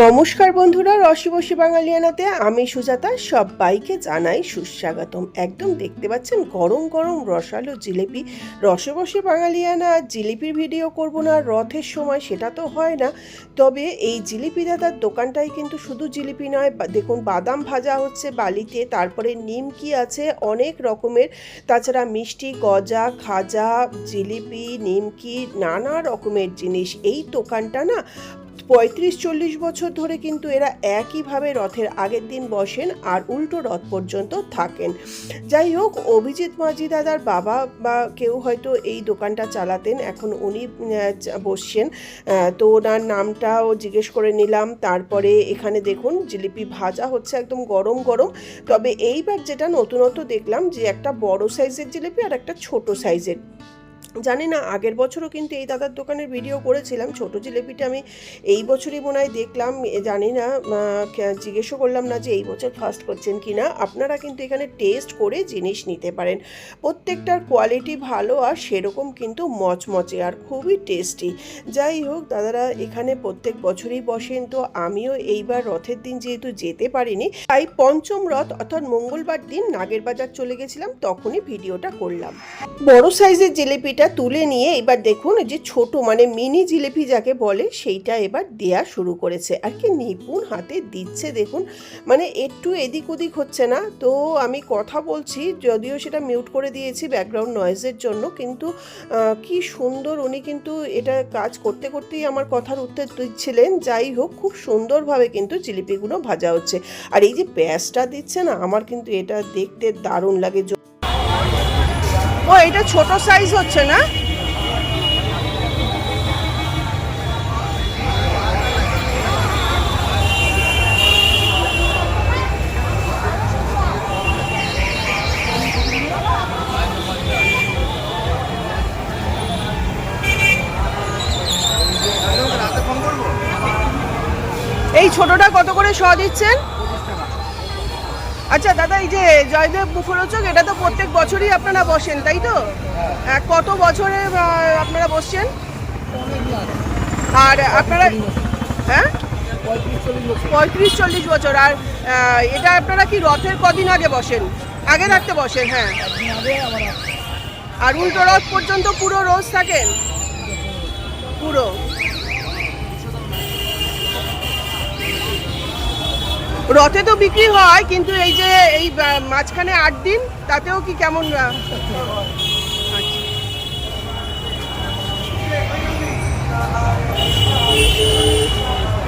নমস্কার বন্ধুরা, রসি বসি বাঙালিয়ানাতে। আমি সুজাতা, সবাইকে জানাই সুস্বাগতম। একদম দেখতে পাচ্ছেন গরম গরম রসালো জিলিপি। রসে বসে বাঙালিয়ানা, জিলিপির ভিডিও করব না, রথের সময় সেটা তো হয় না। তবে এই জিলিপি দাদার দোকানটাই কিন্তু শুধু জিলিপি নয় দেখুন বাদাম ভাজা হচ্ছে বালিতে, তারপরে নিমকি আছে, অনেক রকমের। তাছাড়া মিষ্টি, গজা, খাজা, জিলিপি, নিমকি, নানা রকমের জিনিস। এই দোকানটা না পঁয়ত্রিশ চল্লিশ বছর ধরে কিন্তু এরা একইভাবে রথের আগের দিন বসেন আর উল্টো রথ পর্যন্ত থাকেন। যাই হোক, অভিজিৎ মাঝি দাদার বাবা বা কেউ হয়তো এই দোকানটা চালাতেন, এখন উনি বসছেন। তো ওনার নামটাও জিজ্ঞেস করে নিলাম। তারপরে এখানে দেখুন, জিলিপি ভাজা হচ্ছে একদম গরম গরম। তবে এইবার যেটা নতুনত্ব দেখলাম যে একটা বড় সাইজের জিলিপি আর একটা ছোট সাইজের। জানি না, আগের বছরও কিন্তু এই দাদার দোকানের ভিডিও করেছিলাম, ছোট জিলিপিটা আমি এই বছরই মনে দেখলাম জানি না জিজ্ঞেসও করলাম না যে এই বছর ফার্স্ট করছেন কি না আপনারা কিন্তু এখানে টেস্ট করে জিনিস নিতে পারেন। প্রত্যেকটার কোয়ালিটি ভালো আর সেরকম কিন্তু মচমচে আর খুবই টেস্টি যাই হোক, দাদারা এখানে প্রত্যেক বছরই বসেন, তো আমিও এইবার রথের দিন যেহেতু যেতে পারিনি, তাই পঞ্চম রথ অর্থাৎ মঙ্গলবার দিন নাগের বাজার চলে গেছিলাম, তখনই ভিডিওটা করলাম। বড় সাইজের জিলিপিটা তুলে নিয়ে এবার দেখুন যে ছোট মানে মিনি জিলিপি যাকে বলে, সেইটা এবার দেয়া শুরু করেছে। আর কি নিপুণ হাতে দিচ্ছে দেখুন মানে একটু এদিক ওদিক হচ্ছে না। তো আমি কথা বলছি, যদিও সেটা মিউট করে দিয়েছি ব্যাকগ্রাউন্ড নয়েজের জন্য, কিন্তু কি সুন্দর উনি কিন্তু এটা কাজ করতে করতেই আমার কথার উত্তর দিচ্ছিলেন। যাই হোক, খুব সুন্দরভাবে কিন্তু জিলিপিগুলো ভাজা হচ্ছে। আর এই যে প্যাঁচটা দিচ্ছে না, আমার কিন্তু এটা দেখতে দারুণ লাগে। ও এটা ছোট সাইজ হচ্ছে না? এই ছোটটা কত করে শ দিচ্ছেন? আচ্ছা দাদা এই যে জয়দেব মুখরোচক এটা তো প্রত্যেক বছরই আপনারা বসেন তাই তো? আহ, কত বছরে আপনারা বসছেন? আর আপনারা হ্যাঁ? পঁয়ত্রিশ চল্লিশ বছর আর এটা আপনারা কি রথের কদিন আগে বসেন? আগে থাকতে বসেন হ্যাঁ। আর উল্টো রথ পর্যন্ত পুরো রোজ থাকেন? রথে তো বিক্রি হয় কিন্তু এই যে এই মাঝখানে আট দিন তাতেও কি কেমন আচ্ছা।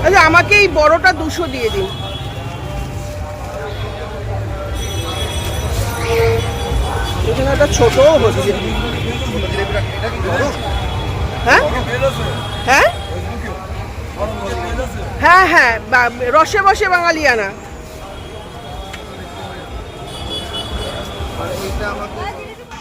আচ্ছা আমাকে এই বড়টা দুশো দিয়ে দিন। এখানে একটা ছোটও হচ্ছে। হ্যাঁ? হ্যাঁ? হ্যাঁ হ্যাঁ রসে বসে বাঙালিয়ানা।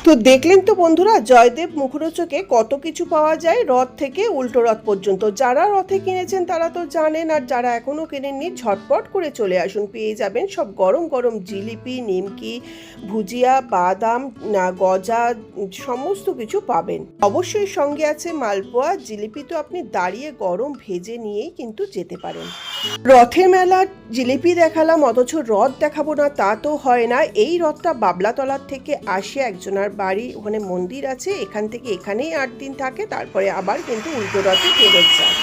তো দেখলেন তো বন্ধুরা, জয়দেব মুখরোচকে কত কিছু পাওয়া যায় রথ থেকে উল্টো রথ পর্যন্ত। যারা রথে কিনেছেন তারা তো জানেন, আর যারা এখনও কেনেননি, ঝটপট করে চলে আসুন। পেয়ে যাবেন সব গরম গরম জিলিপি, নিমকি, ভুজিয়া, বাদাম গজা, সমস্ত কিছু পাবেন। অবশ্যই সঙ্গে আছে মালপোয়া। জিলিপি তো আপনি দাঁড়িয়ে গরম ভেজে নিয়েই কিন্তু যেতে পারেন। রথের মেলা, জিলিপি দেখালাম, অথচ রথ দেখাবো না, তা তো হয় না। এই রথটা বাবলাতলার থেকে আসে একজনার বাড়ি, ওখানে মন্দির আছে, এখান থেকে এখানেই আট দিন থাকে, তারপরে আবার কিন্তু উল্টো রথে ফেরত যায়।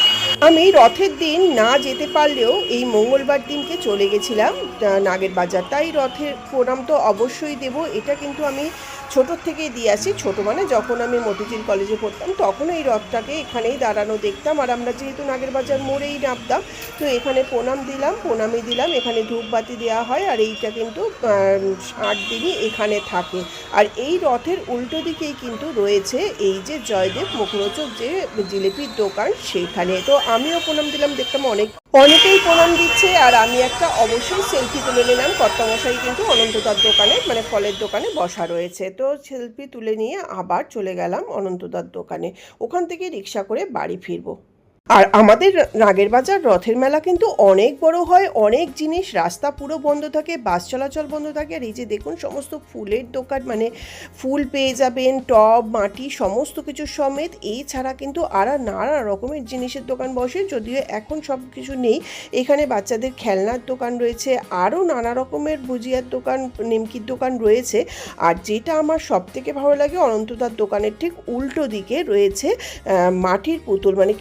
আমি রথের দিন না যেতে পারলেও এই মঙ্গলবার দিনকে চলে গেছিলাম নাগের বাজার। তাই রথের প্রণাম তো অবশ্যই দেব, এটা কিন্তু আমি ছোটোর থেকেই দিয়ে আসি, ছোটো মানে যখন আমি মতিঝিল কলেজে পড়তাম তখন এই রথটাকে এখানেই দাঁড়ানো দেখতাম। আর আমরা যেহেতু নাগের বাজার মোড়েই নামতাম, তো এখানে প্রণাম দিলাম, প্রণামই দিলাম। এখানে ধূপবাতি দেওয়া হয় আর এইটা কিন্তু ষাট দিনই এখানে থাকে। আর এই রথের উল্টো দিকেই কিন্তু রয়েছে এই যে জয়দেব মুখরোচক যে জিলিপির দোকান সেখানে। তো আমিও প্রণাম দিলাম, দেখতাম অনেক অনেকেই প্রণাম দিচ্ছে, আর আমি একটা অবশ্যই সেলফি তুলে নিলাম। কর্তামশাই কিন্তু অনন্তদার দোকানে মানে ফলের দোকানে বসা রয়েছে। তো সেলফি তুলে নিয়ে আবার চলে গেলাম অনন্তদার দোকানে। ওখান থেকে রিক্সা করে বাড়ি ফিরবো। আর আমাদের নাগের বাজার, রথের মেলা কিন্তু অনেক বড় হয়, অনেক জিনিস রাস্তা পুরো বন্ধ থাকে, বাস চলাচল বন্ধ থাকে, আর এই যে দেখুন সমস্ত ফুলের দোকান মানে ফুল পেয়ে যাবেন, টব, মাটি, সমস্ত কিছু সমেত এই ছাড়া কিন্তু আরও নানা রকমের জিনিসের দোকান বসে, যদিও এখন সব কিছু নেই। এখানে বাচ্চাদের খেলনার দোকান রয়েছে, আরও নানা রকমের ভুজিয়ার দোকান, নিমকির দোকান রয়েছে, আর যেটা আমার সব থেকে ভালো লাগে অনন্তদার দোকানের ঠিক উল্টো দিকে রয়েছে মাটির পুতুল মানে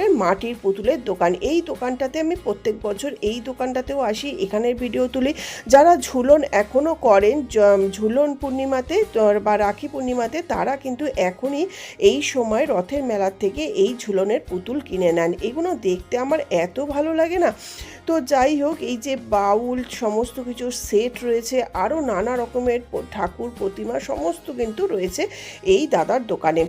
কৃষ্ণনগরের মাটির পুতুলের দোকান। এই দোকানটাতে আমি প্রত্যেক বছর এই দোকানটাতেও আসি, এখানের ভিডিও তুলি। যারা ঝুলন এখনও করেন ঝুলন পূর্ণিমাতে বা রাখি পূর্ণিমাতে, তারা কিন্তু এখনই এই সময় রথের মেলার থেকে এই ঝুলনের পুতুল কিনে নেন। এগুলো দেখতে আমার এত ভালো লাগে না। তো যাই হোক, এই যে বাউল, সমস্ত কিছু সেট রয়েছে, আরও নানা রকমের ঠাকুর প্রতিমা, সমস্ত কিন্তু রয়েছে এই দাদার দোকানে।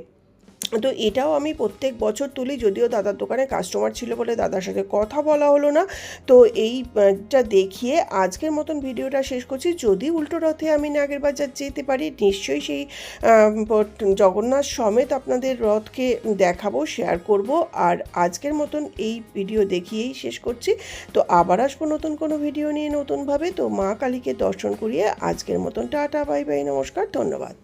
তো এটাও আমি প্রত্যেক বছর তুলি, যদিও দাদার দোকানে কাস্টমার ছিল বলে দাদার সাথে কথা বলা হলো না। তো এইটা দেখিয়ে আজকের মতন ভিডিওটা শেষ করছি। যদি উল্টো রথে আমি নাগের বাজার যেতে পারি, নিশ্চয়ই সেই জগন্নাথ সমেত আপনাদের রথকে দেখাবো শেয়ার করব। আর আজকের মতন এই ভিডিও দেখিয়েই শেষ করছি। তো আবার আসব নতুন কোনো ভিডিও নিয়ে নতুনভাবে। তো মা কালীকে দর্শন করিয়ে আজকের মতন টাটা, বাই বাই, নমস্কার, ধন্যবাদ।